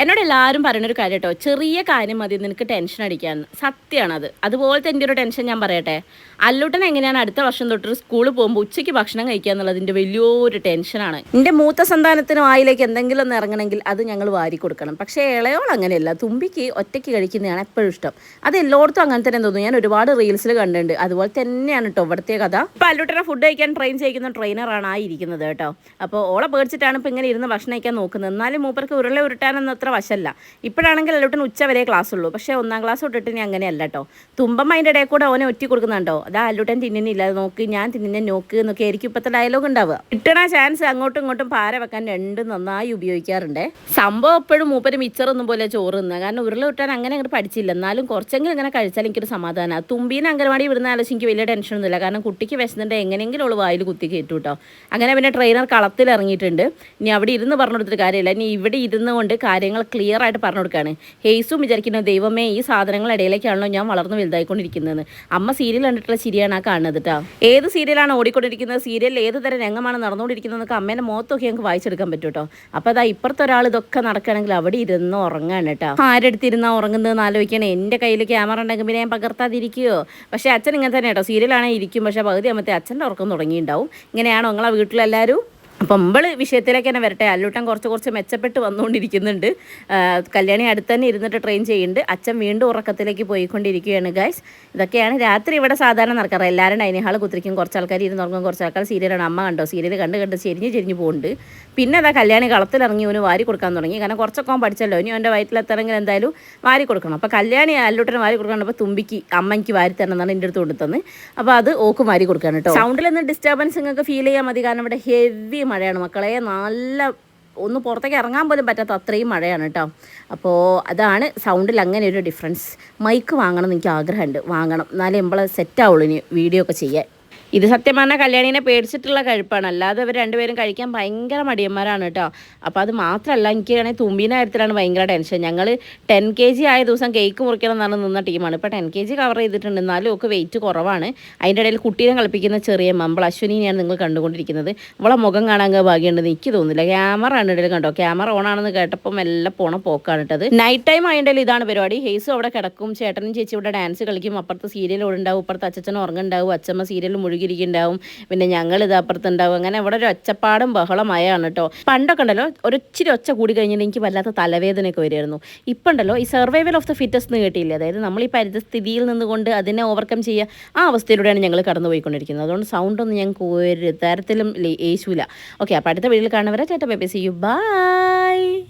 എന്നോട് എല്ലാവരും പറയുന്നൊരു കാര്യം കേട്ടോ ചെറിയ കാര്യം മതി നിനക്ക് ടെൻഷൻ അടിക്കാൻ. സത്യമാണത് അതുപോലത്തെ എന്റെ ഒരു ടെൻഷൻ ഞാൻ പറയട്ടെ. അല്ലൂട്ടൻ എങ്ങനെയാണ് അടുത്ത വർഷം തൊട്ട് സ്കൂളിൽ പോകുമ്പോൾ ഉച്ചയ്ക്ക് ഭക്ഷണം കഴിക്കുക എന്നുള്ളതിന്റെ വലിയൊരു ടെൻഷനാണ് എന്റെ മൂത്ത സന്താനത്തിന് വായിലേക്ക് എന്തെങ്കിലും ഒന്ന് ഇറങ്ങണമെങ്കിൽ അത് ഞങ്ങൾ വാരി കൊടുക്കണം. പക്ഷേ ഇളയോൾ അങ്ങനെയല്ല. തുമ്പിക്ക് ഒറ്റയ്ക്ക് കഴിക്കുന്നതാണ് എപ്പോഴും ഇഷ്ടം. അത് എല്ലായിടത്തും അങ്ങനെ തന്നെ തോന്നുന്നു ഞാൻ ഒരുപാട് റീൽസിൽ കണ്ടിട്ടുണ്ട്. അതുപോലെ തന്നെയാണ് കേട്ടോ ഇവിടുത്തെ കഥ. ഇപ്പം അല്ലൂട്ടനെ ഫുഡ് കഴിക്കാൻ ട്രെയിൻ ചെയ്യുന്ന ട്രെയിനറാണ് ആയിരിക്കുന്നത് കേട്ടോ. അപ്പോൾ ഓളെ പേടിച്ചിട്ടാണ് ഇപ്പം ഇങ്ങനെ ഇരുന്ന് ഭക്ഷണം കഴിക്കാൻ നോക്കുന്നത്. എന്നാലും മൂപ്പർക്ക് ഉരുള ഉരുട്ടാനൊന്നും അത്ര വശമല്ല ഇപ്പോഴാണെങ്കിൽ അല്ലൂട്ടൻ ഉച്ച വരെ ക്ലാസ് ഉള്ളൂ. പക്ഷേ ഒന്നാം ക്ലാസ് തൊട്ടിട്ട് ഇനി അങ്ങനെയല്ല കേട്ടോ തുമ്പം അതിന്റെ ഇടയിൽ കൂടെ ഓനെ ഒറ്റി കൊടുക്കുന്നുണ്ടോ? അതാ അല്ലൂട്ടൻ തിന്നുന്നില്ല നോക്ക് ഞാൻ തിന്നുന്ന നോക്ക് എന്നൊക്കെ ആയിരിക്കും ഇപ്പോഴത്തെ ഡയലോഗ് ഉണ്ടാവുക. കിട്ടണ ചാൻസ് അങ്ങോട്ടും ഇങ്ങോട്ടും പാര വെക്കാൻ രണ്ടും നന്നായി ഉപയോഗിക്കാറുണ്ട്. സംഭവം എപ്പോഴും മൂപ്പര് മിച്ചറൊന്നും പോലെ ചോറ് തിന്നുക കാരണം ഉരുള വിട്ടാൻ അങ്ങനെ അങ്ങോട്ട് പഠിച്ചില്ല. എന്നാലും കുറച്ചെങ്കിലും ഇങ്ങനെ കഴിച്ചാൽ എനിക്കൊരു സമാധാനമാണ് തുമ്പീനെ അംഗനവാടി വിടുന്ന ആലോചിച്ച് എനിക്ക് വലിയ ടെൻഷനൊന്നുമില്ല കാരണം കുട്ടിക്ക് വിശന്നിട്ട് എങ്ങനെയെങ്കിലും ഉള്ള വായിൽ കുത്തി കയറ്റു കേട്ടോ അങ്ങനെ പിന്നെ ട്രെയിനർ കളത്തിൽ ഇറങ്ങിയിട്ടുണ്ട്. ഇനി അവിടെ ഇരുന്ന് പറഞ്ഞു കൊടുത്തിട്ട് കാര്യമില്ല. ഇനി ഇവിടെ ഇരുന്ന് കൊണ്ട് കാര്യങ്ങൾ ക്ലിയർ ആയിട്ട് പറഞ്ഞു കൊടുക്കുകയാണ് ഹേസും വിചാരിക്കുന്നത് ദൈവമേ ഈ സാധനങ്ങൾ ഇടയിലേക്കാണല്ലോ ഞാൻ വളർന്ന് വലുതായിക്കൊണ്ടിരിക്കുന്നത്. അമ്മ സീരിയൽ കണ്ടിട്ടുള്ള ശരിയാണ് ആ കാണുന്നത് കേട്ടോ ഏത് സീരിയലാണ് ഓടിക്കൊണ്ടിരിക്കുന്നത്? സീരിയലിൽ ഏത് തരം രംഗമാണ് നടന്നുകൊണ്ടിരിക്കുന്നത് എന്നൊക്കെ അമ്മേനെ മുഖത്തൊക്കെ ഞങ്ങൾക്ക് വായിച്ചെടുക്കാൻ പറ്റും കേട്ടോ അപ്പോൾ അതാ ഇപ്പുറത്തെ ഒരാൾ ഇതൊക്കെ നടക്കുകയാണെങ്കിൽ അവിടെ ഇരുന്ന് ഉറങ്ങാണ് കേട്ടോ ആരെടുത്തിരുന്നാ ഉറങ്ങുന്നതെന്ന് ആലോചിക്കണേ എന്റെ കയ്യിൽ ക്യാമറ ഉണ്ടെങ്കിൽ പിന്നെ ഞാൻ പകർത്താതിരിക്കുകയോ പക്ഷേ അച്ഛൻ ഇങ്ങനെ തന്നെ കേട്ടോ സീരിയലാണെങ്കിൽ ഇരിക്കും. പക്ഷേ പകുതി അമ്മത്തെ അച്ഛന്റെ ഉറക്കം തുടങ്ങിയിട്ടുണ്ടാവും. ഇങ്ങനെയാണോ നിങ്ങളെ വീട്ടിലെല്ലാവരും? അപ്പം നമ്മൾ വിഷയത്തിലേക്ക് തന്നെ വരട്ടെ. അല്ലൂട്ടൻ കുറച്ച് കുറച്ച് മെച്ചപ്പെട്ട് വന്നുകൊണ്ടിരിക്കുന്നുണ്ട്. കല്യാണി അടുത്ത് തന്നെ ഇരുന്നിട്ട് ട്രെയിൻ ചെയ്യുന്നുണ്ട്. അച്ഛൻ വീണ്ടും ഉറക്കത്തിലേക്ക് പോയിക്കൊണ്ടിരിക്കുകയാണ് ഗൈസ് ഇതൊക്കെയാണ് രാത്രി ഇവിടെ സാധാരണ നടക്കാറ്. എല്ലാവരും ഡൈനിങ് ഹാൾ കുത്തിരിക്കും. കുറച്ച് ആൾക്കാർ ഇരുന്ന് ഉറങ്ങും. കുറച്ച് ആൾക്കാർ സീരിയലാണ് അമ്മ കണ്ടോ? സീരിയൽ കണ്ട് കണ്ട് ചെരിഞ്ഞ് ചെരിഞ്ഞ് പോകുന്നുണ്ട് പിന്നെ അതാ കല്യാണി കളത്തിലിറങ്ങി ഇവന് വാരി കൊടുക്കാൻ തുടങ്ങി. കാരണം കുറച്ചൊക്കെ അവൻ പഠിച്ചല്ലോ. ഇനി അവന്റെ വയറ്റിലെത്തണമെങ്കിൽ എന്തായാലും വാരി കൊടുക്കണം. അപ്പോൾ കല്യാണി അല്ലൂട്ടന് വാരി കൊടുക്കണം അപ്പോൾ തുമ്പിക്ക് അമ്മയ്ക്ക് വാരി തരണം എന്നാണ് എന്റെ അടുത്ത് കൊണ്ടുതന്ന് അപ്പോൾ അത് ഓക്കും വാരി കൊടുക്കാൻ കേട്ടോ. സൗണ്ടിൽ നിന്ന് ഡിസ്റ്റർബൻസ് നിങ്ങൾക്ക് ഫീൽ ചെയ്യാൻ മതി. കാരണം ഇവിടെ ഹെവി മഴയാണ്. മക്കളെ നല്ല ഒന്ന് പുറത്തേക്ക് ഇറങ്ങാൻ പോലും പറ്റാത്ത അത്രയും മഴയാണ് കേട്ടോ അപ്പോൾ അതാണ് സൗണ്ടിൽ അങ്ങനെ ഒരു ഡിഫറൻസ് മൈക്ക് വാങ്ങണം എന്ന് എനിക്ക് ആഗ്രഹമുണ്ട്. വാങ്ങണം. എന്നാലേ നമ്മളെ സെറ്റ് ആവുള്ളൂ ഇനി വീഡിയോ ഒക്കെ ചെയ്യാൻ. ഇത് സത്യം പറഞ്ഞാൽ കല്യാണീനെ പേടിച്ചിട്ടുള്ള കഴിപ്പാണ്. അല്ലാതെ ഇവർ രണ്ടുപേരും കഴിക്കാൻ ഭയങ്കര മടിയന്മാരാണ് കേട്ടോ. അപ്പോൾ അത് മാത്രമല്ല എനിക്കാണെങ്കിൽ തുമ്പീന്റെ കാര്യത്തിലാണ് ഭയങ്കര ടെൻഷൻ. ഞങ്ങൾ ടെൻ കെ ജി ആയ ദിവസം കേക്ക് മുറിക്കണം എന്നാണ് നിന്ന ടീമാണ്. ഇപ്പോൾ ടെൻ കെ ജി കവർ ചെയ്തിട്ടുണ്ട്. എന്നാലും ഒക്കെ വെയിറ്റ് കുറവാണ്. അതിന്റെ ഇടയിൽ കുട്ടീനെ കളിപ്പിക്കുന്ന ചെറിയ മമ്പൾ അശ്വിനിയാണ് നിങ്ങൾ കണ്ടുകൊണ്ടിരിക്കുന്നത്. ഇവളെ മുഖം കാണാൻ ഭാഗ്യമുണ്ടെന്ന് എനിക്ക് തോന്നുന്നില്ല. ക്യാമറ ആണ് ഇടയിൽ കണ്ടോ? ക്യാമറ ഓൺ ആണെന്ന് കേട്ടപ്പോൾ എല്ലാം പോണ പോക്കാണ് ഇട്ടത് നൈറ്റ് ടൈം ആയതിന്റെ ഇതാണ് പരിപാടി. ഹേസും അവിടെ കിടക്കും. ചേട്ടനും ചേച്ചി ഇവിടെ ഡാൻസ് കളിക്കും. അപ്പുറത്ത് സീരിയൽ ഉണ്ടാവും ഇപ്പുറത്ത് അച്ഛനും ഉറങ്ങുണ്ടാവും. അച്ഛമ്മ സീരിയൽ മുഴുകിയിരിക്കുന്നുണ്ടാവും. പിന്നെ ഞങ്ങൾ ഇത് അപ്പുറത്തുണ്ടാവും. അങ്ങനെ ഇവിടെ ഒരു ഒച്ചപ്പാടും ബഹളമായാണ് കേട്ടോ. പണ്ടൊക്കെ ഉണ്ടല്ലോ ഒരിച്ചിരി ഒച്ച കൂടി കഴിഞ്ഞാൽ എനിക്ക് വല്ലാത്ത തലവേദനയൊക്കെ വരുമായിരുന്നു ഇപ്പം ഉണ്ടല്ലോ ഈ സർവൈവൽ ഓഫ് ദ ഫിറ്റസ്റ്റ് എന്ന് കേട്ടില്ലേ? അതായത് നമ്മൾ ഈ പരിതസ്ഥിതിയിൽ നിന്നുകൊണ്ട് അതിനെ ഓവർകം ചെയ്യുക ആ അവസ്ഥയിലൂടെയാണ് ഞങ്ങൾ കടന്നുപോയിക്കൊണ്ടിരിക്കുന്നത്. അതുകൊണ്ട് സൗണ്ടൊന്നും ഞങ്ങൾക്ക് ഒരു തരത്തിലും ഏശൂല. ഓക്കെ അപ്പോൾ അടുത്ത വീട്ടിൽ കാണുന്നവരെ ചേട്ടാ ബേബി സി യു ബൈ